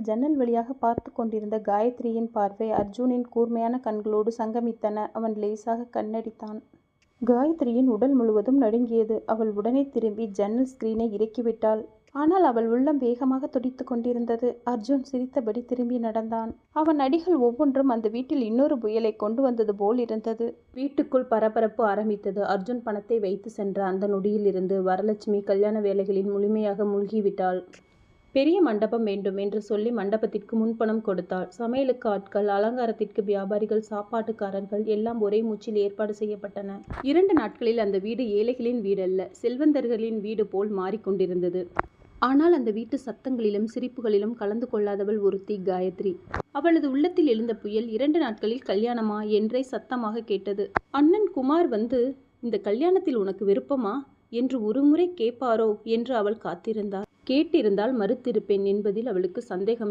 நேரத்தில் ஜன்னல் வழியாக பார்த்து கொண்டிருந்த காயத்ரியின் பார்வை அர்ஜுனின் கூர்மையான கண்களோடு சங்கமித்தன. அவன் லேசாக கண்ணடித்தான். காயத்ரியின் உடல் முழுவதும் நடுங்கியது. அவள் உடனே திரும்பி ஜன்னல் ஸ்கிரீனை இறக்கிவிட்டாள். ஆனால் அவள் உள்ளம் வேகமாக துடித்து கொண்டிருந்தது. அர்ஜுன் சிரித்தபடி திரும்பி நடந்தான். அவன் அடிகள் ஒவ்வொன்றும் அந்த வீட்டில் இன்னொரு புயலைக் கொண்டு வந்தது போல் இருந்தது வீட்டுக்குள் பரபரப்பு ஆரம்பித்தது. அர்ஜுன் பணத்தை வைத்து சென்ற அந்த நொடியிலிருந்து வரலட்சுமி கல்யாண வேலைகளில் முழுமையாக மூழ்கிவிட்டாள். பெரிய மண்டபம் வேண்டும் என்று சொல்லி மண்டபத்திற்கு முன்பணம் கொடுத்தாள். சமையலுக்கு ஆட்கள், அலங்காரத்திற்கு வியாபாரிகள், சாப்பாட்டுக்காரர்கள் எல்லாம் ஒரே மூச்சில் ஏற்பாடு செய்யப்பட்டன. இரண்டு நாட்களில் அந்த வீடு ஏழைகளின் வீடல்ல, செல்வந்தர்களின் வீடு போல் மாறிக்கொண்டிருந்தது ஆனால் அந்த வீட்டு சத்தங்களிலும் சிரிப்புகளிலும் கலந்து கொள்ளாதவள் ஒருத்தி காயத்ரி. அவளது உள்ளத்தில் எழுந்த புயல் இரண்டு நாட்களில் கல்யாணமா என்றே சத்தமாக கேட்டது. அண்ணன் குமார் வந்து இந்த கல்யாணத்தில் உனக்கு விருப்பமா? என்று ஒருமுறை கேட்பாரோ என்று அவள் காத்திருந்தார் கேட்டிருந்தால் மறுத்திருப்பேன் என்பதில் அவளுக்கு சந்தேகம்